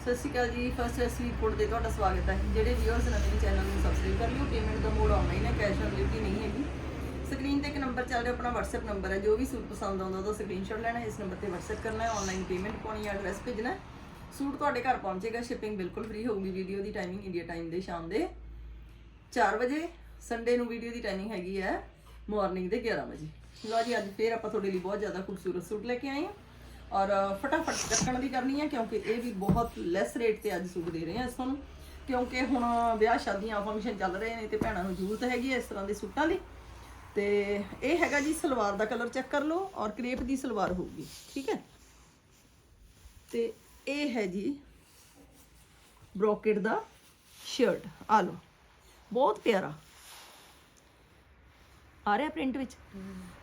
ਸਤਿ ਸ਼੍ਰੀ ਅਕਾਲ ਜੀ। First ਐਸਵੀ code ਦੇ ਤੁਹਾਡਾ ਸਵਾਗਤ ਹੈ। ਜਿਹੜੇ ਵਿਊਅਰਸ ਨਵੇਂ ਚੈਨਲ ਨੂੰ ਸਬਸਕ੍ਰਾਈਬ ਕਰ ਲਿਓ ਪੇਮੈਂਟ ਦਾ ਮੋਡ ਆਨਲਾਈਨ ਹੈ ਕੈਸ਼ ਔਨ ਡਿਲੀਵਰੀ ਨਹੀਂ ਹੈਗੀ। ਸਕਰੀਨ ਤੇ ਇੱਕ ਨੰਬਰ ਚੱਲ ਰਿਹਾ, ਆਪਣਾ WhatsApp ਨੰਬਰ ਹੈ, ਜੋ ਵੀ ਸੂਟ ਪਸੰਦ ਆਉਂਦਾ ਉਹਦਾ ਸਕਰੀਨਸ਼ਾਟ ਲੈਣਾ ਇਸ ਨੰਬਰ ਤੇ WhatsApp ਕਰਨਾ ਹੈ ਆਨਲਾਈਨ ਪੇਮੈਂਟ ਪਾਉਣੀ ਹੈ ਐਡਰੈਸ ਭੇਜਣਾ ਸੂਟ ਤੁਹਾਡੇ ਘਰ ਪਹੁੰਚੇਗਾ ਸ਼ਿਪਿੰਗ ਬਿਲਕੁਲ ਫ੍ਰੀ ਹੋਊਗੀ। ਵੀਡੀਓ ਦੀ ਟਾਈਮਿੰਗ ਇੰਡੀਆ ਟਾਈਮ ਦੇ ਸ਼ਾਮ ਦੇ 4 ਵਜੇ। ਸੰਡੇ ਨੂੰ ਵੀਡੀਓ ਦੀ ਟਾਈਮਿੰਗ ਹੈਗੀ ਹੈ ਮਾਰਨਿੰਗ ਦੇ 11 ਵਜੇ। ਲਓ ਜੀ, ਅੱਜ ਫੇਰ ਆਪਾਂ ਤੁਹਾਡੇ ਲਈ ਬਹੁਤ ਜ਼ਿਆਦਾ ਖੂਬਸੂਰਤ ਸੂਟ ਲੈ ਕੇ ਆਏ ਹਾਂ। ਔਰ ਫਟਾਫਟ ਚੱਕਣ ਦੀ ਕਰਨੀ ਹੈ ਕਿਉਂਕਿ ਇਹ ਵੀ ਬਹੁਤ ਲੈਸ ਰੇਟ ਤੇ ਅੱਜ ਸੂਟ ਦੇ ਰਹੇ ਹਾਂ ਇਸ ਤੁਹਾਨੂੰ ਕਿਉਂਕਿ ਹੁਣ ਵਿਆਹ ਸ਼ਾਦੀਆਂ ਫੰਕਸ਼ਨ ਚੱਲ ਰਹੇ ਨੇ ਤੇ ਭੈਣਾਂ ਨੂੰ ਜ਼ਰੂਰਤ ਹੈਗੀ ਇਸ ਤਰ੍ਹਾਂ ਦੇ ਸੂਟਾਂ ਦੀ। ਤੇ ਇਹ ਹੈਗਾ ਜੀ ਸਲਵਾਰ ਦਾ ਕਲਰ ਚੈੱਕ ਕਰ ਲਓ ਔਰ ਕ੍ਰੇਪ ਦੀ ਸਲਵਾਰ ਹੋਊਗੀ ਠੀਕ ਹੈ? ਤੇ ਇਹ ਹੈ ਜੀ ਬ੍ਰੋਕੇਟ ਦਾ ਸ਼ਰਟ ਆ ਲਓ ਬਹੁਤ ਪਿਆਰਾ। ਆ ਰਿਹਾ ਪ੍ਰਿੰਟ ਵਿੱਚ?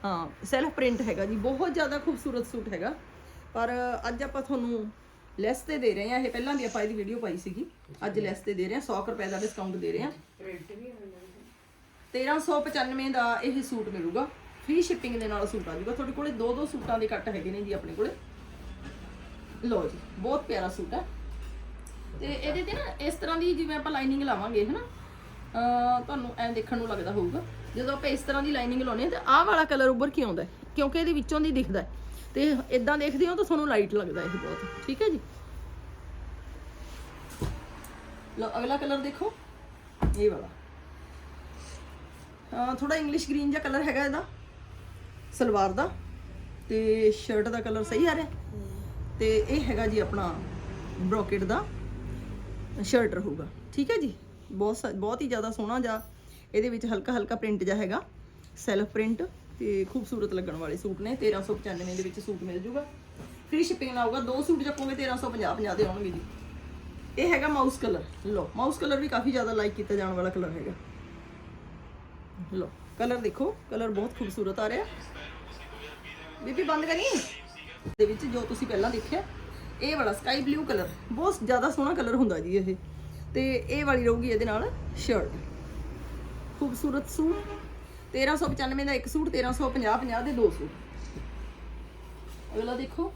ਹਾਂ। ਸੈਲਫ ਪ੍ਰਿੰਟ ਹੈਗਾ ਜੀ ਬਹੁਤ ਜ਼ਿਆਦਾ ਖੂਬਸੂਰਤ ਸੂਟ ਹੈਗਾ। ਪਰ ਅੱਜ ਆਪਾਂ ਤੁਹਾਨੂੰ ਲੈਸ ਤੇ ਦੇ ਰਹੇ ਹਾਂ। ਇਹ ਪਹਿਲਾਂ ਵੀ ਆਪਾਂ ਇਹਦੀ ਵੀਡੀਓ ਪਾਈ ਸੀਗੀ। ਅੱਜ ਲੈਸ ਤੇ ਦੇ ਰਹੇ ਹਾਂ। 100 ਰੁਪਏ ਦਾ ਡਿਸਕਾਊਂਟ ਦੇ ਰਹੇ ਹਾਂ। 1395 ਦਾ ਇਹ ਸੂਟ ਮਿਲੂਗਾ। ਫ੍ਰੀ ਸ਼ਿਪਿੰਗ ਦੇ ਨਾਲ ਸੂਟ ਆ ਜਾਊਗਾ। ਤੁਹਾਡੇ ਕੋਲੇ ਦੋ ਦੋ ਸੂਟਾਂ ਦੇ ਕੱਟ ਹੈਗੇ ਨੇ ਜੀ ਆਪਣੇ ਕੋਲੇ। ਲਓ ਜੀ, ਬਹੁਤ ਪਿਆਰਾ ਸੂਟ ਹੈ ਤੇ ਇਹਦੇ ਤੇ ਨਾ ਇਸ ਤਰ੍ਹਾਂ ਦੀ ਜਿਵੇਂ ਆਪਾਂ ਲਾਈਨਿੰਗ ਲਾਵਾਂਗੇ, ਹਨਾ? ਤੁਹਾਨੂੰ ਐਂ ਦੇਖਣ ਨੂੰ ਲੱਗਦਾ ਹੋਊਗਾ। ਜਦੋਂ ਆਪਾਂ ਇਸ ਤਰ੍ਹਾਂ ਦੀ ਲਾਈਨਿੰਗ ਲਾਉਨੇ ਆ ਤੇ ਆਹ ਵਾਲਾ ਕਲਰ ਉੱਭਰ ਕੇ ਆਉਂਦਾ ਕਿਉਂਕਿ ਇਹਦੇ ਵਿੱਚੋਂ ਦੀ ਦਿਖਦਾ ਹੈ। ਤੇ ਇਦਾਂ ਦੇਖਦੇ ਹੋ ਤਾਂ ਤੁਹਾਨੂੰ ਲਾਈਟ ਲੱਗਦਾ ਇਹ ਬਹੁਤ, ਠੀਕ ਹੈ ਜੀ? ਲਓ, ਅਗਲਾ ਕਲਰ ਦੇਖੋ। ਇਹ ਵਾਲਾ। ਅਹ ਥੋੜਾ ਇੰਗਲਿਸ਼ ਗ੍ਰੀਨ ਜਿਹਾ ਕਲਰ ਹੈਗਾ ਇਹਦਾ, ਸਲਵਾਰ ਦਾ। ਤੇ ਸ਼ਰਟ ਦਾ ਕਲਰ ਸਹੀ ਆ ਰਿਹਾ? ਤੇ ਇਹ ਹੈਗਾ ਜੀ ਆਪਣਾ ਬ੍ਰੋਕੇਟ ਦਾ। ਸ਼ਰਟ ਰਹੂਗਾ, ਠੀਕ ਹੈ ਜੀ? ਬਹੁਤ ਸ- ਬਹੁਤ ਹੀ ਜ਼ਿਆਦਾ ਸੋਹਣਾ ਜਿਹਾ ਇਹਦੇ ਵਿੱਚ ਹਲਕਾ ਹਲਕਾ ਪ੍ਰਿੰਟ ਜਿਹਾ ਹੈਗਾ। ਸੈਲਫ ਪ੍ਰਿੰਟ ਤੇ ਖੂਬਸੂਰਤ ਲੱਗਣ ਵਾਲੇ ਸੂਟ ਨੇ 1395 ਦੇ ਵਿੱਚ ਸੂਟ ਮਿਲ ਜੂਗਾ। ਫ੍ਰੀ ਸ਼ਿਪਿੰਗ ਲਾਊਗਾ ਦੋ ਸੂਟ ਚੱਕੋਗੇ 1350 50 ਦੇ ਆਉਣਗੇ ਜੀ। ਇਹ ਹੈਗਾ ਮਾਊਸ ਕਲਰ ਲਓ ਮਾਊਸ ਕਲਰ ਵੀ ਕਾਫੀ ਜ਼ਿਆਦਾ ਲਾਈਕ ਕੀਤਾ ਜਾਣ ਵਾਲਾ ਕਲਰ ਹੈਗਾ। ਲਓ ਕਲਰ ਦੇਖੋ ਕਲਰ ਬਹੁਤ ਖੂਬਸੂਰਤ ਆ ਰਿਹਾ। ਬੀਬੀ, ਬੰਦ ਕਰੀ? ਦੇ ਵਿੱਚ ਜੋ ਤੁਸੀਂ ਪਹਿਲਾਂ ਦੇਖਿਆ, ਇਹ ਵਾਲਾ ਸਕਾਈ ਬਲੂ ਕਲਰ ਬਹੁਤ ਜ਼ਿਆਦਾ ਸੋਹਣਾ ਕਲਰ ਹੁੰਦਾ ਜੀ ਇਹ। ਤੇ ਇਹ ਵਾਲੀ ਰਹੂਗੀ ਇਹਦੇ ਨਾਲ ਸ਼ਰਟ ਖੂਬਸੂਰਤ ਸੂਟ। 1395 ਦਾ ਇੱਕ ਸੂਟ 1350 50 ਦੇ ਦੋ ਸੂਟ। ਅਗਲਾ ਦੇਖੋ।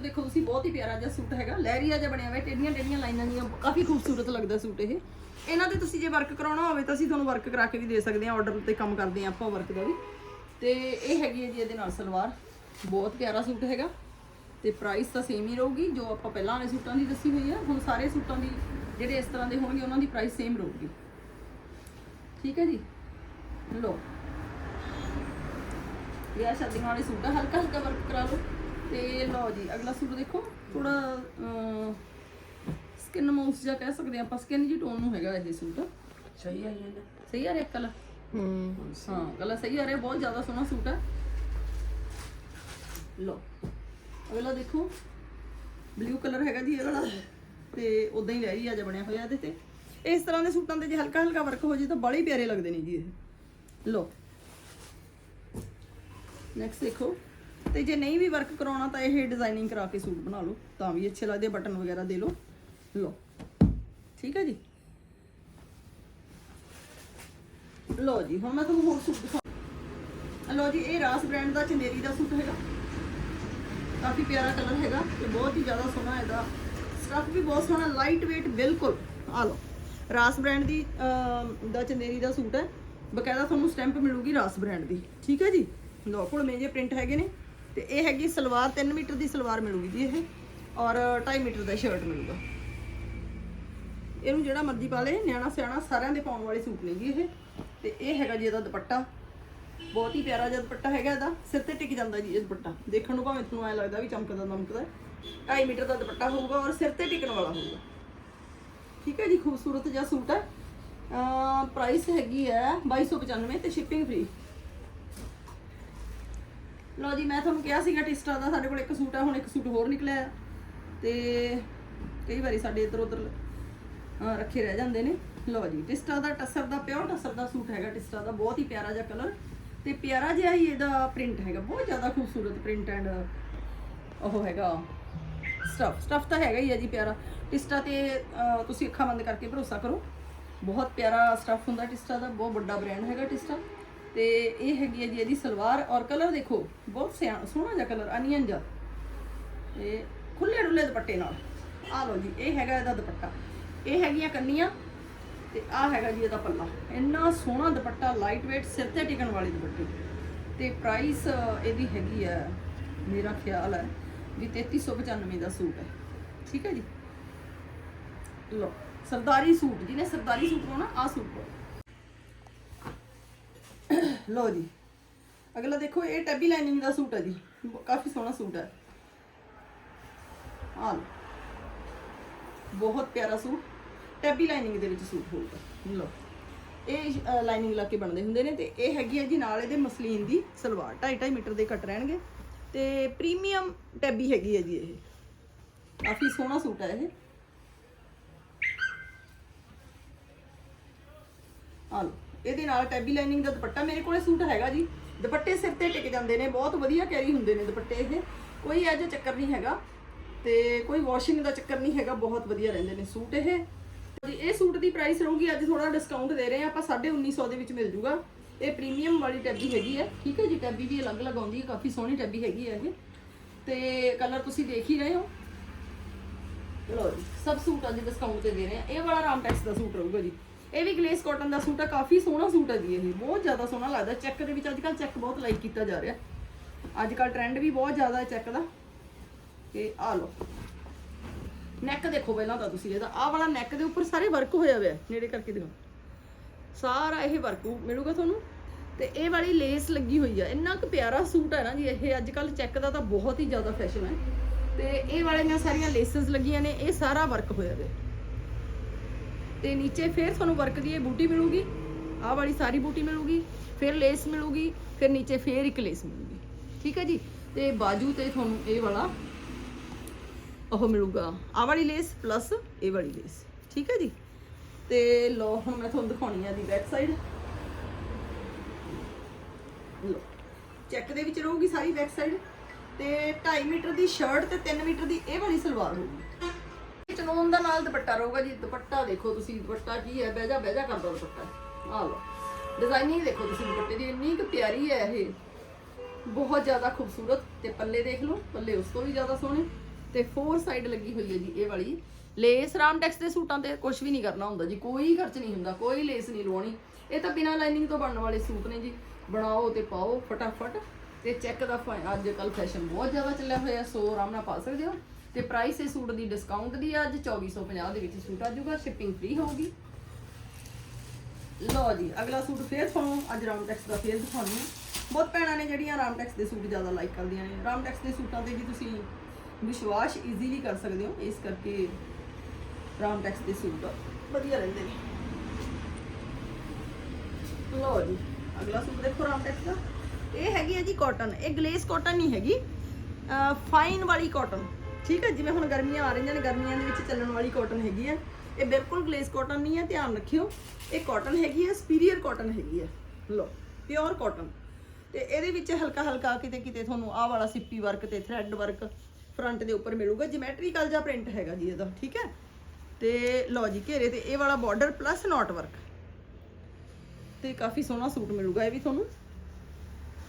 ਦੇਖੋ, ਤੁਸੀਂ ਬਹੁਤ ਹੀ ਪਿਆਰਾ ਜਿਹਾ ਸੂਟ ਹੈਗਾ। ਲਹਿਰੀਆ ਜਿਹਾ ਬਣਿਆ ਹੋਇਆ, ਟੇਡੀਆਂ ਟੇਡੀਆਂ ਲਾਈਨਾਂ ਦੀਆਂ, ਕਾਫੀ ਖੂਬਸੂਰਤ ਲੱਗਦਾ ਸੂਟ ਇਹ। ਇਹਨਾਂ ਤੇ ਤੁਸੀਂ ਜੇ ਵਰਕ ਕਰਾਉਣਾ ਹੋਵੇ ਤਾਂ ਅਸੀਂ ਤੁਹਾਨੂੰ ਵਰਕ ਕਰਾ ਕੇ ਵੀ ਦੇ ਸਕਦੇ ਹਾਂ ਆਰਡਰ ਤੇ ਕੰਮ ਕਰਦੇ ਹਾਂ ਆਪਾਂ ਵਰਕ ਦਾ ਵੀ। ਤੇ ਇਹ ਹੈਗੀ ਹੈ ਜੀ ਇਹਦੇ ਨਾਲ ਸਲਵਾਰ। ਬਹੁਤ ਪਿਆਰਾ ਸੂਟ ਹੈਗਾ। ਤੇ ਪ੍ਰਾਈਸ ਤਾਂ ਸੇਮ ਹੀ ਰਹੂਗੀ, ਜੋ ਆਪਾਂ ਪਹਿਲਾਂ ਵਾਲੇ ਸੂਟਾਂ ਦੀ ਦੱਸੀ ਹੋਈ ਹੈ ਹੁਣ ਸਾਰੇ ਸੂਟਾਂ ਦੀ, ਜਿਹੜੇ ਇਸ ਤਰ੍ਹਾਂ ਦੇ ਹੋਣਗੇ, ਉਹਨਾਂ ਦੀ ਪ੍ਰਾਈਸ ਸੇਮ ਰਹੂਗੀ। ਠੀਕ ਹੈ ਜੀ? ਲੋ ਵਿਆਹ ਸ਼ਾਦੀਆਂ ਵਾਲੇ ਸੂਟ ਆ ਹਲਕਾ ਹਲਕਾ ਵਰਕ ਕਰਾ ਲਓ। ਤੇ ਲਓ ਜੀ ਅਗਲਾ ਸੂਟ ਦੇਖੋ ਥੋੜਾ ਸਕਿਨ ਮਾਊਸ ਜਿਹਾ ਕਹਿ ਸਕਦੇ ਆਪਾਂ ਸਕਿਨ ਜੀ ਟੋਨ ਨੂੰ ਹੈਗਾ ਇਹ ਸੂਟ। ਸਹੀ ਹੈ ਜੀ ਸਹੀ ਆ ਰਿਹਾ ਕਲਰ ਹੂੰ। ਹਾਂ ਕਲਰ ਸਹੀ ਆ ਰਿਹਾ ਬਹੁਤ ਜ਼ਿਆਦਾ ਸੋਹਣਾ ਸੂਟ ਹੈ ਲਓ ਅਗਲਾ ਦੇਖੋ ਬਲੂ ਕਲਰ ਹੈਗਾ ਜੀ ਇਹ ਵਾਲਾ ਤੇ ਉਦਾਂ ਹੀ ਰਹਿ ਆ ਜਾ ਬਣਿਆ ਹੋਇਆ ਇਹਦੇ ਤੇ। ਇਸ ਤਰ੍ਹਾਂ ਦੇ ਸੂਟਾਂ ਤੇ ਜੇ ਹਲਕਾ ਹਲਕਾ ਵਰਕ ਹੋ ਜੇ ਤਾਂ ਬੜੇ ਪਿਆਰੇ ਲੱਗਦੇ ਨੇ ਜੀ ਇਹ। ਲੋ ਨੈਕਸਟ ਦੇਖੋ। ਤੇ ਜੇ ਨਹੀਂ ਵੀ ਵਰਕ ਕਰਾਉਣਾ ਤਾਂ ਇਹ ਡਿਜ਼ਾਈਨਿੰਗ ਕਰਾ ਕੇ ਸੂਟ ਬਣਾ ਲਓ। ਤਾਂ ਵੀ ਅੱਛੇ ਲੱਗਦੇ ਬਟਨ ਵਗੈਰਾ ਦੇ ਲਓ। ਲਓ। ਠੀਕ ਹੈ ਜੀ? ਲਓ ਜੀ, ਹੁਣ ਮੈਂ ਤੁਹਾਨੂੰ ਹੋਰ ਸੂਟ ਦਿਖਾ ਲਓ ਜੀ, ਇਹ ਰਾਸ ਬ੍ਰਾਂਡ ਦਾ ਚੰਦੇਰੀ ਦਾ ਸੂਟ ਹੈਗਾ। ਕਾਫੀ ਪਿਆਰਾ ਕਲਰ ਹੈਗਾ ਤੇ ਬਹੁਤ ਹੀ ਜ਼ਿਆਦਾ ਸੋਹਣਾ ਇਹਦਾ। ਸਟੱਫ ਵੀ ਬਹੁਤ ਸੋਹਣਾ ਲਾਈਟ weight ਬਿਲਕੁਲ। ਆ ਲਓ। ਰਾਸ ਬ੍ਰਾਂਡ ਦੀ ਦਾ ਚੰਦੇਰੀ ਦਾ ਸੂਟ ਹੈ। ਬਕਾਇਦਾ ਤੁਹਾਨੂੰ ਸਟੈਂਪ ਮਿਲੂਗੀ ਰਾਸ ਬ੍ਰਾਂਡ ਦੀ, ਠੀਕ ਹੈ ਜੀ? ਲਓ, ਕੋਲ ਮੇਜੇ ਪ੍ਰਿੰਟ ਹੈਗੇ ਨੇ ਤੇ ਇਹ ਹੈਗੀ ਸਲਵਾਰ 3 ਮੀਟਰ ਦੀ ਸਲਵਾਰ ਮਿਲੂਗੀ ਜੀ ਇਹ ਔਰ 2.5 ਮੀਟਰ ਦਾ ਸ਼ਰਟ ਮਿਲੂਗਾ। ਇਹਨੂੰ ਜਿਹੜਾ ਮਰਜ਼ੀ ਪਾ ਲੇ, ਨਿਆਣਾ ਸਿਆਣਾ ਸਾਰਿਆਂ ਦੇ ਪਾਉਣ ਵਾਲੇ ਸੂਟ ਨੇ ਜੀ ਇਹ। ਤੇ ਇਹ ਹੈਗਾ ਜੀ ਇਹਦਾ ਦੁਪੱਟਾ। ਬਹੁਤ ਹੀ ਪਿਆਰਾ ਜਿਹਾ ਦੁਪੱਟਾ ਹੈਗਾ ਇਹਦਾ, ਸਿਰ ਤੇ ਟਿਕ ਜਾਂਦਾ ਜੀ ਇਹ ਦੁਪੱਟਾ। ਦੇਖਣ ਨੂੰ ਭਾਵੇਂ ਤੁਹਾਨੂੰ ਐ ਲੱਗਦਾ ਵੀ ਚਮਕਦਾ ਦਮਕਦਾ 2.5 ਮੀਟਰ ਦਾ ਦੁਪੱਟਾ ਹੋਊਗਾ ਔਰ ਸਿਰ ਤੇ ਟਿਕਣ ਵਾਲਾ ਹੋਊਗਾ। ਠੀਕ ਹੈ ਜੀ, ਖੂਬਸੂਰਤ ਜਿਹਾ ਸੂਟ ਹੈ। ਪ੍ਰਾਈਸ ਹੈਗੀ ਹੈ 2295 ਤੇ ਸ਼ਿਪਿੰਗ ਫ੍ਰੀ ਲਓ ਜੀ, ਮੈਂ ਤੁਹਾਨੂੰ ਕਿਹਾ ਸੀਗਾ ਟਿਸਟਾ ਦਾ, ਸਾਡੇ ਕੋਲ ਇੱਕ ਸੂਟ ਆ, ਹੁਣ ਇੱਕ ਸੂਟ ਹੋਰ ਨਿਕਲਿਆ ਹੈ। ਤੇ ਕਈ ਵਾਰੀ ਸਾਡੇ ਇੱਧਰ ਉੱਧਰ ਰੱਖੇ ਰਹਿ ਜਾਂਦੇ ਨੇ। ਲਓ ਜੀ, ਟਿਸਟਾ ਦਾ, ਟਸਰ ਦਾ, ਪਿਓਰ ਟਸਰ ਦਾ ਸੂਟ ਹੈਗਾ, ਟਿਸਟਾ ਦਾ, ਬਹੁਤ ਹੀ ਪਿਆਰਾ ਜਿਹਾ ਕਲਰ ਤੇ ਪਿਆਰਾ ਜਿਹਾ ਹੀ ਇਹਦਾ ਪ੍ਰਿੰਟ ਹੈਗਾ, ਬਹੁਤ ਜ਼ਿਆਦਾ ਖੂਬਸੂਰਤ ਪ੍ਰਿੰਟ ਐਂਡ ਉਹ ਹੈਗਾ ਸਟਫ ਸਟਫ ਤਾਂ ਹੈਗਾ ਹੀ ਹੈ ਜੀ ਪਿਆਰਾ। ਟਿਸਟਾ ਤੇ ਤੁਸੀਂ ਅੱਖਾਂ ਬੰਦ ਕਰਕੇ ਭਰੋਸਾ ਕਰੋ। ਬਹੁਤ ਪਿਆਰਾ ਸਟਫ ਹੁੰਦਾ ਟਿਸਟਾ ਦਾ, ਬਹੁਤ ਵੱਡਾ ਬ੍ਰਾਂਡ ਹੈਗਾ ਟਿਸਟਾ। ਤੇ ਇਹ ਹੈਗੀ ਹੈ ਜੀ ਇਹਦੀ ਸਲਵਾਰ ਔਰ ਕਲਰ ਦੇਖੋ, ਬਹੁਤ ਸਿਆ- ਸੋਹਣਾ ਜਿਹਾ ਕਲਰ ਅਨੀਅਨ ਜਿਹਾ। ਇਹ ਖੁੱਲੇ ਡੁੱਲੇ ਦੁਪੱਟੇ ਨਾਲ। ਆ ਲਓ ਜੀ, ਇਹ ਹੈਗਾ ਇਹਦਾ ਦੁਪੱਟਾ। ਇਹ ਹੈਗੀਆਂ ਕੰਨੀਆਂ ਤੇ ਆ ਹੈਗਾ ਜੀ ਇਹਦਾ ਪੱਲਾ। ਇੰਨਾ ਸੋਹਣਾ ਦੁਪੱਟਾ ਲਾਈਟ weight ਸਿਰ ਤੇ ਟਿਕਣ ਵਾਲੇ ਦੁਪੱਟੇ। ਤੇ ਪ੍ਰਾਈਸ ਇਹਦੀ ਹੈਗੀ ਆ ਮੇਰਾ ਖਿਆਲ ਹੈ ਵੀ 3395 ਦਾ ਸੂਟ ਹੈ। ਠੀਕ ਹੈ ਜੀ? ਲਓ। ਸਰਦਾਰੀ ਸੂਟ, ਜਿਹਨੇ ਸਰਦਾਰੀ ਸੂਟ ਪਾਉਣਾ ਆ ਸੂਟ ਪਾਓ। ਲਓ ਜੀ। ਅਗਲਾ ਦੇਖੋ, ਇਹ ਟੈਬੀ ਲਾਈਨਿੰਗ ਦਾ ਸੂਟ ਹੈ ਜੀ। ਕਾਫੀ ਸੋਹਣਾ ਸੂਟ ਹੈ। ਆ ਬਹੁਤ ਪਿਆਰਾ ਸੂਟ। ਟੈਬੀ ਲਾਈਨਿੰਗ ਦੇ ਵਿੱਚ ਸੂਟ ਹੋਊਗਾ। ਲਓ। ਇਹ ਲਾਈਨਿੰਗ ਲਾ ਕੇ ਬਣਦੇ ਹੁੰਦੇ ਨੇ ਤੇ ਇਹ ਹੈਗੀ ਹੈ ਜੀ ਨਾਲ ਇਹਦੇ ਮਸਲੀਨ ਦੀ ਸਲਵਾਰ। 2.5 ਮੀਟਰ ਦੇ ਕੱਟ ਰਹਿਣਗੇ। ਤੇ ਪ੍ਰੀਮੀਅਮ ਟੈਬੀ ਹੈਗੀ ਹੈ ਜੀ ਇਹ। ਕਾਫੀ ਸੋਹਣਾ ਸੂਟ ਹੈ ਇਹ। ਆ ਲਓ। ਇਹਦੇ ਨਾਲ ਟੈਬੀ ਲਾਈਨਿੰਗ ਦਾ ਦੁਪੱਟਾ, ਮੇਰੇ ਕੋਲੇ ਸੂਟ ਹੈਗਾ ਜੀ। ਦੁਪੱਟੇ ਸਿਰ ਤੇ ਟਿਕ ਜਾਂਦੇ ਨੇ, ਬਹੁਤ ਵਧੀਆ ਕੈਰੀ ਹੁੰਦੇ ਨੇ ਦੁਪੱਟੇ ਇਹ। ਕੋਈ ਇਹੋ ਜਿਹਾ ਚੱਕਰ ਨਹੀਂ ਹੈਗਾ ਤੇ ਕੋਈ ਵਾਸ਼ਿੰਗ ਦਾ ਚੱਕਰ ਨਹੀਂ ਹੈਗਾ, ਬਹੁਤ ਵਧੀਆ ਰਹਿੰਦੇ ਨੇ ਸੂਟ ਇਹ। ਇਹ ਸੂਟ ਦੀ ਪ੍ਰਾਈਸ ਰਹੂਗੀ, ਅੱਜ ਥੋੜਾ ਡਿਸਕਾਊਂਟ ਦੇ ਰਹੇ ਆ ਆਪਾਂ 1950 ਦੇ ਵਿੱਚ ਮਿਲ ਜੂਗਾ। ਇਹ ਪ੍ਰੀਮੀਅਮ ਵਾਲੀ ਟੈਬੀ ਹੈਗੀ ਹੈ। ਠੀਕ ਹੈ ਜੀ, ਟੈਬੀ ਵੀ ਅਲੱਗ-ਅਲੱਗ ਆਉਂਦੀ ਹੈ, ਕਾਫੀ ਸੋਹਣੀ ਟੈਬੀ ਹੈਗੀ ਹੈ ਇਹ। ਤੇ ਕਲਰ ਤੁਸੀਂ ਦੇਖ ਹੀ ਰਹੇ ਹੋ। ਲੋ ਜੀ, ਸਭ ਸੂਟ ਅੱਜ ਡਿਸਕਾਊਂਟ ਤੇ ਦੇ ਰਹੇ ਆ ਇਹ ਵਾਲਾ ਰਾਮਟੈਕਸ ਦਾ ਸੂਟ ਰਹੂਗਾ ਜੀ। ਇਹ ਵੀ ਗਲੇਸ ਕਾਟਨ ਦਾ ਸੂਟ ਆ, ਕਾਫੀ ਸੋਹਣਾ ਸੂਟ ਹੈ ਜੀ ਇਹ, ਬਹੁਤ ਜ਼ਿਆਦਾ ਸੋਹਣਾ ਲੱਗਦਾ, ਚੈੱਕ ਦੇ ਵਿੱਚ ਅੱਜ ਕੱਲ ਚੈੱਕ ਬਹੁਤ ਲਾਈਕ ਕੀਤਾ ਜਾ ਰਿਹਾ। ਅੱਜ ਕੱਲ ਟ੍ਰੈਂਡ ਵੀ ਬਹੁਤ ਜ਼ਿਆਦਾ ਹੈ ਚੈੱਕ ਦਾ। ਤੇ ਆ ਲਓ। ਨੈਕ ਦੇਖੋ ਪਹਿਲਾਂ ਤਾਂ ਤੁਸੀਂ, ਇਹਦਾ ਆਹ ਵਾਲਾ ਨੈਕ ਦੇ ਉੱਪਰ ਸਾਰੇ ਵਰਕ ਹੋਇਆ ਹੋਇਆ, ਨੇੜੇ ਕਰਕੇ ਦਿਖਾਓ। ਸਾਰਾ ਇਹ ਵਰਕ ਮਿਲੂਗਾ ਤੁਹਾਨੂੰ? ਤੇ ਇਹ ਵਾਲੀ ਲੇਸ ਲੱਗੀ ਹੋਈ ਆ, ਇੰਨਾ ਕੁ ਪਿਆਰਾ ਸੂਟ ਹੈ ਨਾ ਜੀ ਇਹ ਅੱਜ ਕੱਲ ਚੈੱਕ ਦਾ ਤਾਂ ਬਹੁਤ ਹੀ ਜ਼ਿਆਦਾ ਫੈਸ਼ਨ ਹੈ। ਤੇ ਇਹ ਵਾਲੀਆਂ ਸਾਰੀਆਂ ਲੇਸਸ ਲੱਗੀਆਂ ਨੇ, ਇਹ ਸਾਰਾ ਵਰਕ ਹੋਇਆ ਹੋਇਆ। ਤੇ ਨੀਚੇ ਫਿਰ ਤੁਹਾਨੂੰ ਵਰਕ ਦੀ ਇਹ ਬੂਟੀ ਮਿਲੂਗੀ, ਆਹ ਵਾਲੀ ਸਾਰੀ ਬੂਟੀ ਮਿਲੂਗੀ, ਫਿਰ ਲੇਸ ਮਿਲੂਗੀ, ਫਿਰ ਨੀਚੇ ਫਿਰ ਇੱਕ ਲੇਸ ਮਿਲੂਗੀ। ਠੀਕ ਹੈ ਜੀ? ਤੇ ਬਾਜੂ ਤੇ ਤੁਹਾਨੂੰ ਇਹ ਵਾਲਾ, ਉਹ ਮਿਲੂਗਾ। ਆਹ ਵਾਲੀ ਲੇਸ ਪਲੱਸ ਇਹ ਵਾਲੀ ਲੇਸ ਠੀਕ ਹੈ ਜੀ? ਤੇ ਲੋ ਹੁਣ ਮੈਂ ਤੁਹਾਨੂੰ ਦਿਖਾਉਣੀ ਆ ਦੀ ਬੈਕ ਸਾਈਡ ਲੋ ਚੈੱਕ ਦੇ ਵਿੱਚ ਰਹੂਗੀ ਸਾਰੀ ਬੈਕ ਸਾਈਡ ਤੇ 2.5 ਮੀਟਰ ਦੀ ਸ਼ਰਟ ਤੇ 3 ਮੀਟਰ ਦੀ ਇਹ ਵਾਲੀ ਸਲਵਾਰ ਹੋਊਗੀ। ਚਨੋਨ ਦਾ ਨਾਲ ਦੁਪੱਟਾ ਰਹੂਗਾ ਜੀ, ਦੁਪੱਟਾ ਦੇਖੋ ਤੁਸੀਂ, ਦੁਪੱਟਾ ਕੀ ਹੈ ਬਹਿਜਾ ਬਹਿਜਾ ਕਰਦਾ ਦੁਪੱਟਾ। ਆਹ ਲਓ ਡਿਜ਼ਾਈਨਿੰਗ ਦੇਖੋ ਤੁਸੀਂ ਦੁਪੱਟੇ ਦੀ, ਇੰਨੀ ਕੁ ਪਿਆਰੀ ਹੈ ਇਹ। ਬਹੁਤ ਜ਼ਿਆਦਾ ਖੂਬਸੂਰਤ, ਤੇ ਪੱਲੇ ਦੇਖ ਲਓ, ਪੱਲੇ ਉਸ ਤੋਂ ਵੀ ਜ਼ਿਆਦਾ ਸੋਹਣੇ। ਤੇ ਫੋਰ ਸਾਈਡ ਲੱਗੀ ਹੋਈ ਹੈ ਜੀ, ਇਹ ਵਾਲੀ। ਲੇਸ ਰਾਮਟੈਕਸ ਦੇ ਸੂਟਾਂ ਤੇ ਕੁਝ ਵੀ ਨਹੀਂ ਕਰਨਾ ਹੁੰਦਾ ਜੀ, ਕੋਈ ਖਰਚ ਨਹੀਂ ਹੁੰਦਾ, ਕੋਈ ਲੇਸ ਨਹੀਂ ਲਵਾਉਣੀ। ਇਹ ਤਾਂ ਬਿਨਾਂ ਲਾਈਨਿੰਗ ਤੋਂ ਬਣਨ ਵਾਲੇ ਸੂਟ ਨੇ ਜੀ। ਬਣਾਓ ਤੇ ਪਾਓ, ਫਟਾਫਟ। ਤੇ ਚੈੱਕ ਦਾ ਫਾ- ਅੱਜ ਕੱਲ ਫੈਸ਼ਨ ਬਹੁਤ ਜ਼ਿਆਦਾ ਚੱਲਿਆ ਹੋਇਆ, ਸੋ ਆਰਾਮ ਨਾਲ ਪਾ ਸਕਦੇ ਹੋ। ਤੇ ਪ੍ਰਾਈਸ ਇਹ ਸੂਟ ਦੀ ਡਿਸਕਾਊਂਟ ਦੀ ਆ, ਅੱਜ 2450 ਦੇ ਵਿੱਚ ਸੂਟ ਆ ਜਾਊਗਾ ਸ਼ਿਪਿੰਗ ਫ੍ਰੀ ਹੋਊਗੀ। ਲਓ ਜੀ, ਅਗਲਾ ਸੂਟ ਫੇਰ ਤੁਹਾਨੂੰ ਅੱਜ ਰਾਮਟੈਕਸ ਦਾ ਫੇਰ ਦਿਖਾਉਣੀ ਹੈ। ਬਹੁਤ ਭੈਣਾਂ ਨੇ ਜਿਹੜੀਆਂ ਰਾਮਟੈਕਸ ਦੇ ਸੂਟ ਜ਼ਿਆਦਾ ਲਾਈਕ ਕਰਦੀਆਂ ਨੇ। ਰਾਮਟੈਕਸ ਦੇ ਸੂਟਾਂ ਤੇ ਵੀ ਤੁਸੀਂ ਵਿਸ਼ਵਾਸ ਈਜ਼ੀਲੀ ਕਰ ਸਕਦੇ ਹੋ, ਇਸ ਕਰਕੇ ਰਾਮਟੈਕਸ ਦੇ ਸੂਟ ਵਧੀਆ ਰਹਿੰਦੇ ਨੇ। ਲਓ ਜੀ, ਅਗਲਾ ਸੂਟ ਦੇਖੋ ਰਾਮਟੈਕਸ ਦਾ। ਇਹ ਹੈਗੀ ਹੈ ਜੀ ਕਾਟਨ ਇਹ ਗਲੇਸ ਕਾਟਨ ਨਹੀਂ ਹੈਗੀ। ਫਾਈਨ ਵਾਲੀ ਕਾਟਨ ਠੀਕ ਹੈ ਜਿਵੇਂ ਹੁਣ ਗਰਮੀਆਂ ਆ ਰਹੀਆਂ ਨੇ, ਗਰਮੀਆਂ ਦੇ ਵਿੱਚ ਚੱਲਣ ਵਾਲੀ ਕਾਟਨ ਹੈਗੀ ਹੈ ਇਹ ਬਿਲਕੁਲ ਗਲੇਸ ਕਾਟਨ ਨਹੀਂ ਹੈ ਧਿਆਨ ਰੱਖਿਓ। ਇਹ ਕਾਟਨ ਹੈਗੀ ਹੈ ਸੁਪੀਰੀਅਰ ਕਾਟਨ ਹੈਗੀ ਹੈ ਲਓ ਪਿਓਰ ਕਾਟਨ ਤੇ ਇਹਦੇ ਵਿੱਚ ਹਲਕਾ ਹਲਕਾ ਕਿਤੇ ਕਿਤੇ ਤੁਹਾਨੂੰ ਆਹ ਵਾਲਾ ਸਿੱਪੀ ਵਰਕ ਤੇ ਥ੍ਰੈਡ ਵਰਕ ਫਰੰਟ ਦੇ ਉੱਪਰ ਮਿਲੂਗਾ ਜਿਮੈਟ੍ਰੀਕਲ ਜਿਹਾ ਪ੍ਰਿੰਟ ਹੈਗਾ ਜੀ ਇਹਦਾ, ਠੀਕ ਹੈ ਤੇ ਲਓ ਜੀ, ਘੇਰੇ ਤੇ ਇਹ ਵਾਲਾ ਬਾਰਡਰ ਪਲੱਸ ਨੋਟ ਵਰਕ ਤੇ ਕਾਫੀ ਸੋਹਣਾ ਸੂਟ ਮਿਲੂਗਾ ਇਹ ਵੀ ਤੁਹਾਨੂੰ।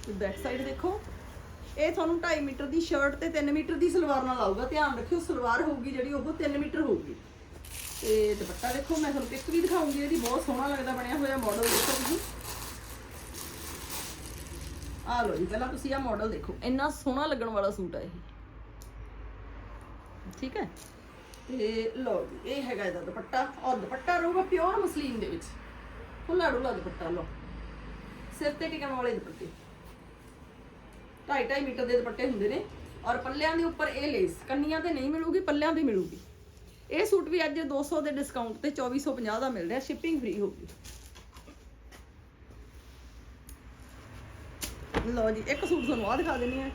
ਤੇ ਬੈਕ ਸਾਈਡ ਦੇਖੋ। ਇਹ ਤੁਹਾਨੂੰ 2.5 ਮੀਟਰ ਦੀ ਸ਼ਰਟ ਤੇ 3 ਮੀਟਰ ਦੀ ਸਲਵਾਰ ਨਾਲ ਆਊਗਾ। ਧਿਆਨ ਰੱਖਿਓ, ਸਲਵਾਰ ਹੋਊਗੀ ਜਿਹੜੀ, ਉਹ 3 ਮੀਟਰ ਹੋਊਗੀ। ਤੇ ਦੁਪੱਟਾ ਦੇਖੋ, ਮੈਂ ਤੁਹਾਨੂੰ ਪਿਕ ਵੀ ਦਿਖਾਉਂਗੀ, ਇਹਦੀ ਬਹੁਤ ਸੋਹਣਾ ਲੱਗਦਾ, ਬਣਿਆ ਹੋਇਆ ਮਾਡਲ ਦੇਖੋ ਤੁਸੀਂ। ਆ ਲਓ ਜੀ, ਪਹਿਲਾਂ ਤੁਸੀਂ ਆ ਮਾਡਲ ਦੇਖੋ। ਇੰਨਾ ਸੋਹਣਾ ਲੱਗਣ ਵਾਲਾ ਸੂਟ ਹੈ ਇਹ। ਠੀਕ ਹੈ? ਤੇ ਲਓ ਜੀ, ਇਹ ਹੈਗਾ ਇਹਦਾ ਦੁਪੱਟਾ। ਔਰ ਦੁਪੱਟਾ ਰਹੂਗਾ ਪਿਓਰ ਮਸਲੀਨ ਦੇ ਵਿੱਚ। ਖੁੱਲਾ ਡੁੱਲਾ ਦੁਪੱਟਾ, ਲਓ। ਸਿਰ ਤੇ ਟਿਕਣ ਵਾਲੇ ਦੁਪੱਟੇ। 2.5 ਮੀਟਰ ਦੇ ਦੁਪੱਟੇ ਹੁੰਦੇ ਨੇ ਔਰ ਪੱਲਿਆਂ ਦੇ ਉੱਪਰ ਇਹ ਲੇਸ, ਕੰਨੀਆਂ ਤੇ ਨਹੀਂ ਮਿਲੂਗੀ, ਪੱਲਿਆਂ ਦੀ ਮਿਲੂਗੀ। ਇਹ ਸੂਟ ਵੀ ਅੱਜ 200 ਦੇ ਡਿਸਕਾਊਂਟ ਤੇ 2450 ਦਾ ਮਿਲ ਰਿਹਾ ਸ਼ਿਪਿੰਗ ਫ੍ਰੀ ਹੋਊਗੀ ਲਓ ਜੀ, ਇੱਕ ਸੂਟ ਤੁਹਾਨੂੰ ਆ ਦਿਖਾ ਦਿੰਨੀ ਆ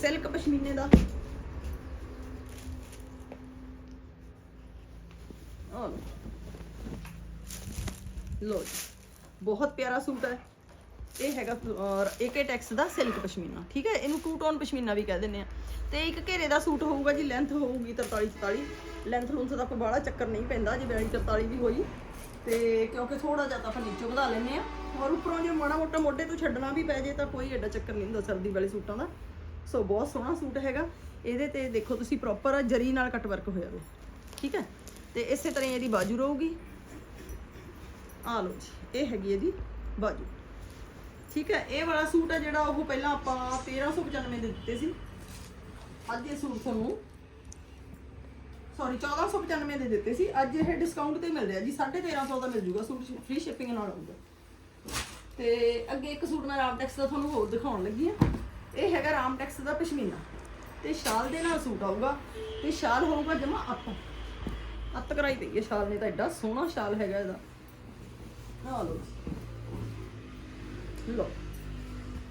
ਸਿਲਕ ਪਸ਼ਮੀਨੇ ਦਾ। ਆਹ ਲਓ ਜੀ, ਬਹੁਤ ਪਿਆਰਾ ਸੂਟ ਹੈ। ਇਹ ਹੈਗਾ, ਔਰ ਏਕੇ ਟੈਕਸ ਦਾ ਸਿਲਕ ਪਸ਼ਮੀਨਾ, ਠੀਕ ਹੈ? ਇਹਨੂੰ ਟੂ ਟੋਨ ਪਸ਼ਮੀਨਾ ਵੀ ਕਹਿ ਦਿੰਦੇ ਆ। ਤੇ ਇੱਕ ਘੇਰੇ ਦਾ ਸੂਟ ਹੋਊਗਾ ਜੀ ਲੈਂਥ ਹੋਊਗੀ 43 44 ਲੈਂਥ ਲੂੰਥ ਦਾ ਕੋਈ ਬਾਹਲਾ ਚੱਕਰ ਨਹੀਂ ਪੈਂਦਾ ਜੇ 42 43 ਵੀ ਹੋਈ। ਤੇ ਕਿਉਂਕਿ ਥੋੜਾ ਜਿਹਾ ਤਾਂ ਆਪਾਂ ਨੀਚੋਂ ਵਧਾ ਲੈਨੇ ਆ ਔਰ ਉੱਪਰੋਂ ਜੇ ਮਾੜਾ ਮੋਟਾ ਮੋਢੇ ਤੋਂ ਛੱਡਣਾ ਵੀ ਪੈ ਜੇ ਤਾਂ ਕੋਈ ਐਡਾ ਚੱਕਰ ਨਹੀਂ ਹੁੰਦਾ ਸਰਦੀ ਵਾਲੇ ਸੂਟਾਂ ਦਾ। ਸੋ ਬਹੁਤ ਸੋਹਣਾ ਸੂਟ ਹੈਗਾ। ਇਹਦੇ ਤੇ ਦੇਖੋ ਤੁਸੀਂ ਪ੍ਰੋਪਰ ਜਰੀ ਨਾਲ ਕੱਟ ਵਰਕ ਹੋਇਆ ਵੇ, ਠੀਕ ਹੈ? ਤੇ ਇਸੇ ਤਰ੍ਹਾਂ ਹੀ ਇਹਦੀ ਬਾਜੂ ਰਹੂਗੀ। ਆ ਲਓ ਜੀ, ਇਹ ਹੈਗੀ ਇਹਦੀ ਬਾਜੂ। ਠੀਕ ਹੈ, ਇਹ ਵਾਲਾ ਸੂਟ ਹੈ ਜਿਹੜਾ ਉਹ ਪਹਿਲਾਂ ਆਪਾਂ 1395 ਦੇ ਦਿੱਤੇ ਸੀ। ਅੱਜ ਇਹ ਸੂਟ ਤੁਹਾਨੂੰ ਸੌਰੀ 1495 ਦੇ ਦਿੱਤੇ ਸੀ। ਅੱਜ ਇਹ ਡਿਸਕਾਊਂਟ ਤੇ ਮਿਲ ਰਿਹਾ ਜੀ 1350 ਦਾ ਮਿਲ ਜੂਗਾ ਸੂਟ ਫ੍ਰੀ ਸ਼ਿਪਿੰਗ ਨਾਲ ਆਊਗਾ ਤੇ ਅੱਗੇ ਇੱਕ ਸੂਟ ਮੈਂ ਰਾਮਟੈਕਸ ਦਾ ਤੁਹਾਨੂੰ ਹੋਰ ਦਿਖਾਉਣ ਲੱਗੀ ਆ ਇਹ ਹੈਗਾ ਰਾਮਟੈਕਸ ਦਾ ਪਸ਼ਮੀਨਾ। ਤੇ ਸ਼ਾਲ ਦੇ ਨਾਲ ਸੂਟ ਆਊਗਾ। ਤੇ ਸ਼ਾਲ ਹੋਊਗਾ ਜਮਾ ਅੱਤ। ਅੱਤ ਕਰਾਈ ਪਈ ਹੈ ਸ਼ਾਲ ਨੇ ਤਾਂ ਐਡਾ ਸੋਹਣਾ ਸ਼ਾਲ ਹੈਗਾ ਇਹਦਾ। ਆ ਲਓ ਲੋ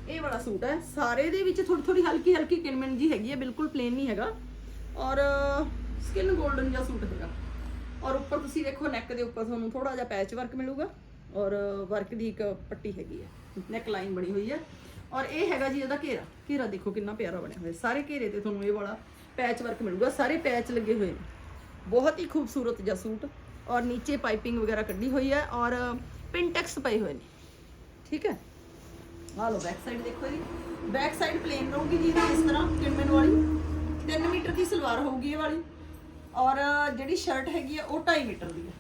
ਇਹ ਵਾਲਾ ਸੂਟ ਹੈ। ਸਾਰੇ ਦੇ ਵਿੱਚ ਥੋੜੀ ਥੋੜੀ ਹਲਕੀ ਹਲਕੀ ਕਿਨਮਨ ਜੀ ਹੈਗੀ ਹੈ, ਬਿਲਕੁਲ ਪਲੇਨ ਨਹੀਂ ਹੈਗਾ। ਔਰ ਸਕਿਨ 골ਡਨ ਜਿਹਾ ਸੂਟ ਹੈਗਾ। ਔਰ ਉੱਪਰ ਤੁਸੀਂ ਦੇਖੋ ਨੈਕ ਦੇ ਉੱਪਰ ਤੁਹਾਨੂੰ ਥੋੜਾ ਜਿਹਾ ਪੈਚ ਵਰਕ ਮਿਲੂਗਾ। ਔਰ ਵਰਕ ਦੀ ਇੱਕ ਪੱਟੀ ਹੈਗੀ ਹੈ। ਨੈਕ ਲਾਈਨ ਬਣੀ ਹੋਈ ਹੈ। ਔਰ ਇਹ ਹੈਗਾ ਜੀ ਇਹਦਾ ਘੇਰਾ। ਘੇਰਾ ਦੇਖੋ ਕਿੰਨਾ ਪਿਆਰਾ ਬਣਿਆ ਹੋਇਆ। ਸਾਰੇ ਘੇਰੇ ਤੇ ਤੁਹਾਨੂੰ ਇਹ ਵਾਲਾ ਪੈਚ ਵਰਕ ਮਿਲੂਗਾ। ਸਾਰੇ ਪੈਚ ਲੱਗੇ ਹੋਏ ਨੇ। ਬਹੁਤ ਹੀ ਖੂਬਸੂਰਤ ਜਿਹਾ ਸੂਟ। ਔਰ ਨੀਚੇ ਪਾਈਪਿੰਗ ਵਗੈਰਾ ਕੱਢੀ ਹੋਈ ਹੈ। ਔਰ ਪਿੰਟੈਕਸ ਪਏ ਹੋਏ ਨੇ। ਠੀਕ ਹੈ। ਆ ਲਓ ਬੈਕ ਸਾਈਡ ਦੇਖੋ ਜੀ ਬੈਕ ਸਾਈਡ ਪਲੇਨ ਰਹੂਗੀ ਜੀ ਇਹਦੀ ਇਸ ਤਰ੍ਹਾਂ ਕਿਣਮਨ ਵਾਲੀ। 3 ਮੀਟਰ ਦੀ ਸਲਵਾਰ ਹੋਊਗੀ ਇਹ ਵਾਲੀ। ਔਰ ਜਿਹੜੀ ਸ਼ਰਟ ਹੈਗੀ ਆ, ਉਹ 2.5 ਮੀਟਰ ਦੀ ਹੈ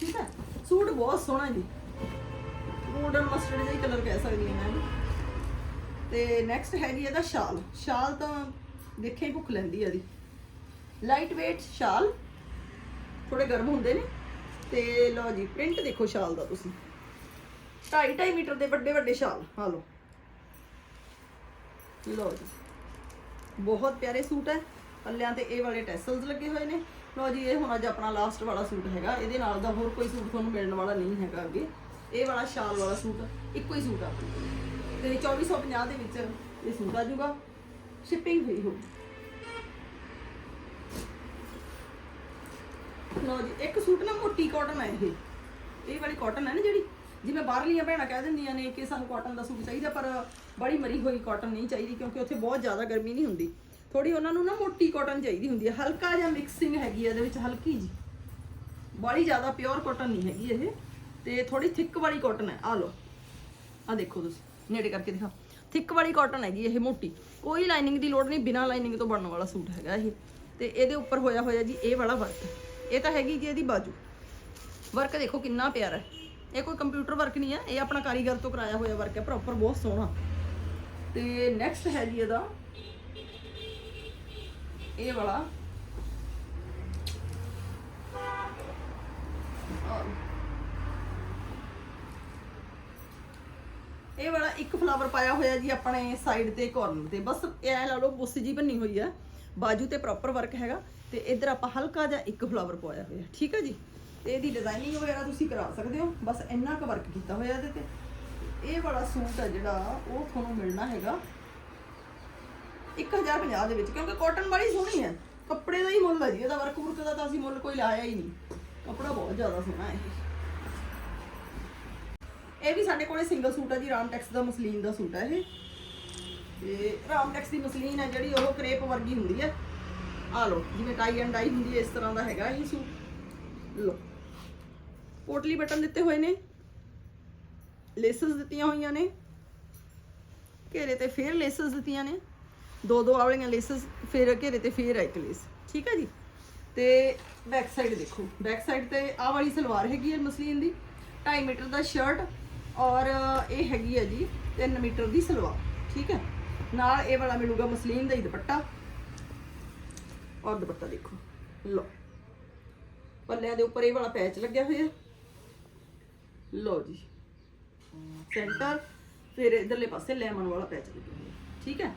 ਠੀਕ ਹੈ ਸੂਟ ਬਹੁਤ ਸੋਹਣਾ ਜੀ। ਗੋਲਡਨ ਮਸਟਰਡ ਜਿਹਾ ਕਲਰ ਕਹਿ ਸਕਦੀ ਹਾਂ ਮੈਂ ਤੇ ਨੈਕਸਟ ਹੈਗੀ ਇਹਦਾ ਸ਼ਾਲ। ਸ਼ਾਲ ਤਾਂ ਦੇਖੇ ਹੀ ਭੁੱਖ ਲੈਂਦੀ ਆ ਇਹਦੀ। ਲਾਈਟ weight ਸ਼ਾਲ। ਥੋੜੇ ਗਰਮ ਹੁੰਦੇ ਨੇ। ਤੇ ਲਓ ਜੀ ਪ੍ਰਿੰਟ ਦੇਖੋ ਸ਼ਾਲ ਦਾ ਤੁਸੀਂ। ਢਾਈ ਢਾਈ ਮੀਟਰ ਦੇ ਵੱਡੇ ਵੱਡੇ ਸ਼ਾਲ ਆ ਲਓ। ਲਓ ਜੀ। ਬਹੁਤ ਪਿਆਰੇ ਸੂਟ ਹੈ। ਪੱਲਿਆਂ ਤੇ ਇਹ ਵਾਲੇ ਟੈਸਲਸ ਲੱਗੇ ਹੋਏ ਨੇ। ਲਓ ਜੀ, ਇਹ ਹੁਣ ਅੱਜ ਆਪਣਾ ਲਾਸਟ ਵਾਲਾ ਸੂਟ ਹੈਗਾ। ਇਹਦੇ ਨਾਲ ਦਾ ਹੋਰ ਕੋਈ ਸੂਟ ਤੁਹਾਨੂੰ ਮਿਲਣ ਵਾਲਾ ਨਹੀਂ ਹੈਗਾ ਅੱਗੇ। ਇਹ ਵਾਲਾ ਸ਼ਾਲ ਵਾਲਾ ਸੂਟ, ਇੱਕੋ ਹੀ ਸੂਟ ਆ। ਤੇ 2450 ਦੇ ਵਿੱਚ ਇਹ ਸੂਟ ਆ ਜੂਗਾ ਸ਼ਿਪਿੰਗ ਫ੍ਰੀ ਹੋਊਗੀ ਲਓ ਜੀ, ਇੱਕ ਸੂਟ ਨਾ ਮੋਟੀ ਕਾਟਨ ਹੈ ਇਹ। ਇਹ ਵਾਲੀ ਕਾਟਨ ਹੈ ਨਾ ਜਿਹੜੀ? ਜਿਵੇਂ ਬਾਹਰਲੀਆਂ ਭੈਣਾਂ ਕਹਿ ਦਿੰਦੀਆਂ ਨੇ ਕਿ ਸਾਨੂੰ ਕਾਟਨ ਦਾ ਸੂਟ ਚਾਹੀਦਾ, ਪਰ ਬੜੀ ਮਰੀ ਹੋਈ ਕਾਟਨ ਨਹੀਂ ਚਾਹੀਦੀ, ਕਿਉਂਕਿ ਉੱਥੇ ਬਹੁਤ ਜ਼ਿਆਦਾ ਗਰਮੀ ਨਹੀਂ ਹੁੰਦੀ। ਥੋੜੀ ਉਹਨਾਂ ਨੂੰ ਨਾ ਮੋਟੀ ਕਾਟਨ ਚਾਹੀਦੀ ਹੁੰਦੀ ਹੈ। ਹਲਕਾ ਜਿਹਾ ਮਿਕਸਿੰਗ ਹੈਗੀ ਹੈ ਇਹਦੇ ਵਿੱਚ, ਹਲਕੀ ਜੀ ਬੜੀ ਜ਼ਿਆਦਾ ਪਿਓਰ ਕਾਟਨ ਨਹੀਂ ਹੈਗੀ ਇਹ। ਤੇ ਥੋੜੀ ਥਿੱਕ ਵਾਲੀ ਕਾਟਨ ਹੈ। ਆ ਲਓ। ਆ ਦੇਖੋ ਤੁਸੀਂ। ਨੇੜੇ ਕਰਕੇ ਦਿਖਾ ਥਿੱਕ ਵਾਲੀ ਕਾਟਨ ਹੈਗੀ ਇਹ ਮੋਟੀ। ਕੋਈ ਲਾਈਨਿੰਗ ਦੀ ਲੋੜ ਨਹੀਂ, ਬਿਨਾ ਲਾਈਨਿੰਗ ਤੋਂ ਬਣਨ ਵਾਲਾ ਸੂਟ ਹੈਗਾ ਇਹ। ਤੇ ਇਹਦੇ ਉੱਪਰ ਹੋਇਆ ਹੋਇਆ ਜੀ ਇਹ ਵਾਲਾ ਵਰਕ ਇਹ ਤਾਂ ਹੈਗੀ ਜੀ ਇਹਦੀ ਬਾਜੂ। ਵਰਕ ਦੇਖੋ ਕਿੰਨਾ ਪਿਆਰਾ ਹੈ। ਇਹ ਕੋਈ ਕੰਪਿਊਟਰ ਵਰਕ ਨਹੀਂ ਹੈ ਇਹ ਆਪਣਾ ਕਾਰੀਗਰ ਤੋਂ ਕਰਾਇਆ ਹੋਇਆ ਵਰਕ ਹੈ ਪ੍ਰੋਪਰ ਬਹੁਤ ਸੋਹਣਾ। ਤੇ ਨੈਕਸਟ ਹੈ ਜੀ ਇਹਦਾ, ਇਹ ਵਾਲਾ। ਇਹ ਵਾਲਾ ਇੱਕ ਫਲਾਵਰ ਪਾਇਆ ਹੋਇਆ ਜੀ ਆਪਣੇ ਸਾਈਡ ਤੇ ਕਾਰਨਰ ਤੇ। ਬਸ ਇਹ ਐ ਲਾ ਲਓ, ਬੁੱਸ ਜੀ ਬੰਨੀ ਹੋਈ ਆ। ਬਾਜੂ ਤੇ ਪ੍ਰੋਪਰ ਵਰਕ ਹੈਗਾ। ਤੇ ਇੱਧਰ ਆਪਾਂ ਹਲਕਾ ਜਿਹਾ ਇੱਕ ਫਲਾਵਰ ਪਾਇਆ ਹੋਇਆ। ਠੀਕ ਹੈ ਜੀ? ਤੇ ਇਹਦੀ ਡਿਜ਼ਾਈਨਿੰਗ ਵਗੈਰਾ ਤੁਸੀਂ ਕਰਾ ਸਕਦੇ ਹੋ। ਬਸ ਇੰਨਾ ਕੁ ਵਰਕ ਕੀਤਾ ਹੋਇਆ ਇਹਦੇ ਤੇ। ਇਹ ਵਾਲਾ ਸੂਟ ਹੈ ਜਿਹੜਾ, ਉਹ ਤੁਹਾਨੂੰ ਮਿਲਣਾ ਹੈਗਾ 1050 ਦੇ ਵਿੱਚ, ਕਿਉਂਕਿ ਕਾਟਨ ਬੜੀ ਸੋਹਣੀ ਹੈ। ਕੱਪੜੇ ਦਾ ਹੀ ਮੁੱਲ ਹੈ ਜੀ, ਇਹਦਾ ਵਰਕ ਵਰਕ ਦਾ ਤਾਂ ਅਸੀਂ ਮੁੱਲ ਕੋਈ ਲਾਇਆ ਹੀ ਨਹੀਂ। ਕੱਪੜਾ ਬਹੁਤ ਜ਼ਿਆਦਾ ਸੋਹਣਾ ਹੈ ਇਹ। ਵੀ ਸਾਡੇ ਕੋਲੇ ਸਿੰਗਲ ਸੂਟ ਹੈ ਜੀ ਰਾਮ ਟੈਕਸ ਦਾ ਮਸਲੀਨ ਦਾ ਸੂਟ ਹੈ ਇਹ। ਤੇ ਰਾਮਟੈਕਸ ਦੀ ਮਸਲੀਨ ਹੈ ਜਿਹੜੀ, ਉਹ ਕਰੇਪ ਵਰਗੀ ਹੁੰਦੀ ਹੈ। ਆ ਲਓ, ਜਿਵੇਂ ਟਾਈ ਐਂਡ ਡਾਈ ਹੁੰਦੀ ਹੈ, ਇਸ ਤਰ੍ਹਾਂ ਦਾ ਹੈਗਾ ਇਹ ਸੂਟ। ਲਓ। ਪੋਟਲੀ ਬਟਨ ਦਿੱਤੇ ਹੋਏ ਨੇ। ਲੇਸਸ ਦਿੱਤੀਆਂ ਹੋਈਆਂ ਨੇ। ਘੇਰੇ ਤੇ ਫੇਰ ਲੇਸਸ ਦਿੱਤੀਆਂ ਨੇ। ਦੋ ਦੋ ਆਵਲੀਆਂ ਲੇਸਸ, ਫਿਰ ਘੇਰੇ ਤੇ ਫੇਰ ਹੈ ਇੱਕ ਲੇਸ। ਠੀਕ ਹੈ ਜੀ? ਤੇ ਬੈਕ ਸਾਈਡ ਦੇਖੋ। ਬੈਕ ਸਾਈਡ ਤੇ ਆਹ ਵਾਲੀ ਸਲਵਾਰ ਹੈਗੀ ਹੈ ਮਸਲੀਨ ਦੀ। 2.5 ਮੀਟਰ ਦਾ ਸ਼ਰਟ ਔਰ ਇਹ ਹੈਗੀ ਹੈ ਜੀ 3 ਮੀਟਰ ਦੀ ਸਲਵਾਰ। ਠੀਕ ਹੈ? ਨਾਲ ਇਹ ਵਾਲਾ ਮਿਲੂਗਾ ਮਸਲੀਨ ਦਾ ਹੀ ਦੁਪੱਟਾ। ਔਰ ਦੁਪੱਟਾ ਦੇਖੋ। ਲਓ। ਪੱਲਿਆਂ ਦੇ ਉੱਪਰ ਇਹ ਵਾਲਾ ਪੈਚ ਲੱਗਿਆ ਹੋਇਆ। ਲਓ ਜੀ। ਸੈਂਟਰ ਫਿਰ ਇਧਰਲੇ ਪਾਸੇ ਲੈਮਨ ਵਾਲਾ ਪੈਚ ਲੱਗਿਆ ਠੀਕ ਹੈ?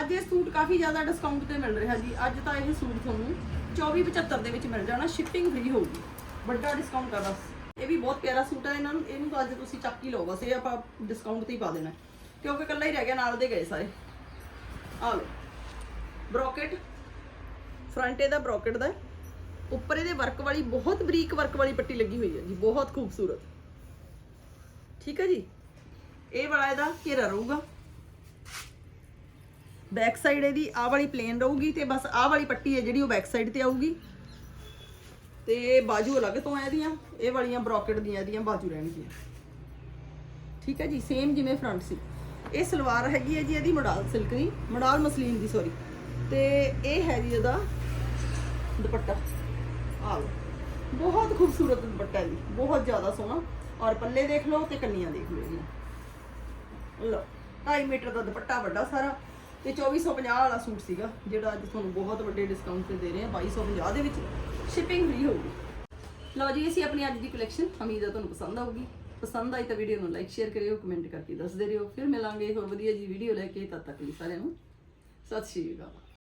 ਅੱਜ ਇਹ ਸੂਟ ਕਾਫੀ ਜ਼ਿਆਦਾ ਡਿਸਕਾਊਂਟ ਤੇ ਮਿਲ ਰਿਹਾ ਜੀ। ਅੱਜ ਤਾਂ ਇਹ ਸੂਟ ਤੁਹਾਨੂੰ 2475 ਦੇ ਵਿੱਚ ਮਿਲ ਜਾਣਾ ਸ਼ਿਪਿੰਗ ਫ੍ਰੀ ਹੋਊਗੀ। ਵੱਡਾ ਡਿਸਕਾਊਂਟ ਆ ਬਸ। ਇਹ ਵੀ ਬਹੁਤ ਪਿਆਰਾ ਸੂਟ ਹੈ ਇਹਨਾਂ ਨੂੰ। ਇਹਨੂੰ ਤਾਂ ਅੱਜ ਤੁਸੀਂ ਚੱਕ ਹੀ ਲਓ ਬਸ। ਇਹ ਆਪਾਂ ਡਿਸਕਾਊਂਟ ਤੇ ਹੀ ਪਾ ਦੇਣਾ। ਕਿਉਂਕਿ ਇਕੱਲਾ ਹੀ ਰਹਿ ਗਿਆ, ਨਾਲ ਦੇ ਗਏ ਸਾਰੇ। ਆ ਲਓ। ਬ੍ਰੋਕਟ ਫਰੰਟ ਇਹਦਾ ਬ੍ਰੋਕਟ ਦਾ। ਉੱਪਰ ਇਹਦੇ ਵਰਕ ਵਾਲੀ, ਬਹੁਤ ਬਰੀਕ ਵਰਕ ਵਾਲੀ ਪੱਟੀ ਲੱਗੀ ਹੋਈ ਹੈ ਜੀ। ਬਹੁਤ ਖੂਬਸੂਰਤ। ਠੀਕ ਹੈ ਜੀ? ਇਹ ਵਾਲਾ ਇਹਦਾ ਘੇਰਾ ਰਹੂਗਾ। ਬੈਕ ਸਾਈਡ ਇਹਦੀ ਆਹ ਵਾਲੀ ਪਲੇਨ ਰਹੂਗੀ ਤੇ ਬਸ ਆਹ ਵਾਲੀ ਪੱਟੀ ਹੈ ਜਿਹੜੀ ਉਹ ਬੈਕ ਸਾਈਡ ਤੇ ਆਊਗੀ। ਤੇ ਬਾਜੂ ਅਲੱਗ ਤੋਂ ਆ ਇਹਦੀਆਂ, ਇਹ ਵਾਲੀਆਂ ਬ੍ਰੋਕਟ ਦੀਆਂ, ਇਹਦੀਆਂ ਬਾਜੂ ਰਹਿਣਗੀਆਂ। ਠੀਕ ਹੈ ਜੀ ਸੇਮ ਜਿਵੇਂ ਫਰੰਟ ਸੀ। ਇਹ ਸਲਵਾਰ ਹੈਗੀ ਹੈ ਜੀ ਇਹਦੀ ਮਡਾਲ ਸਿਲਕ ਦੀ, ਮਡਾਲ ਮਸਲੀਨ ਦੀ ਸੌਰੀ ਤੇ ਇਹ ਹੈ ਜੀ ਇਹਦਾ ਦੁਪੱਟਾ। ਆ ਬਹੁਤ ਖੂਬਸੂਰਤ ਦੁਪੱਟਾ ਹੈ ਜੀ, ਬਹੁਤ ਜ਼ਿਆਦਾ ਸੋਹਣਾ। ਔਰ ਪੱਲੇ ਦੇਖ ਲਓ ਤੇ ਕੰਨੀਆਂ ਦੇਖ ਲਓ ਇਹਦੀਆਂ ਲਓ 2.5 ਮੀਟਰ ਦਾ ਦੁਪੱਟਾ ਵੱਡਾ ਸਾਰਾ ਤੇ 2450 ਵਾਲਾ ਸੂਟ ਸੀਗਾ, ਜਿਹੜਾ ਅੱਜ ਤੁਹਾਨੂੰ ਬਹੁਤ ਵੱਡੇ ਡਿਸਕਾਊਂਟ ਤੇ ਦੇ ਰਹੇ ਹਾਂ 2250 ਦੇ ਵਿੱਚ ਸ਼ਿਪਿੰਗ ਫ੍ਰੀ ਹੋਊਗੀ। ਲਓ ਜੀ, ਅਸੀਂ ਆਪਣੀ ਅੱਜ ਦੀ ਕਲੈਕਸ਼ਨ ਉਮੀਦ ਹੈ ਤੁਹਾਨੂੰ ਪਸੰਦ ਆਊਗੀ। ਪਸੰਦ ਆਈ ਤਾਂ ਵੀਡੀਓ ਨੂੰ ਲਾਈਕ ਸ਼ੇਅਰ ਕਰਿਓ ਕਮੈਂਟ ਕਰਕੇ ਦੱਸਦੇ ਰਹੋ। ਫਿਰ ਮਿਲਾਂਗੇ ਹੋਰ ਵਧੀਆ ਜੀ ਵੀਡੀਓ ਲੈ ਕੇ, ਤਦ ਤੱਕ ਲਈ ਸਾਰਿਆਂ ਨੂੰ। ਸਤਿ ਸ਼੍ਰੀ ਅਕਾਲ।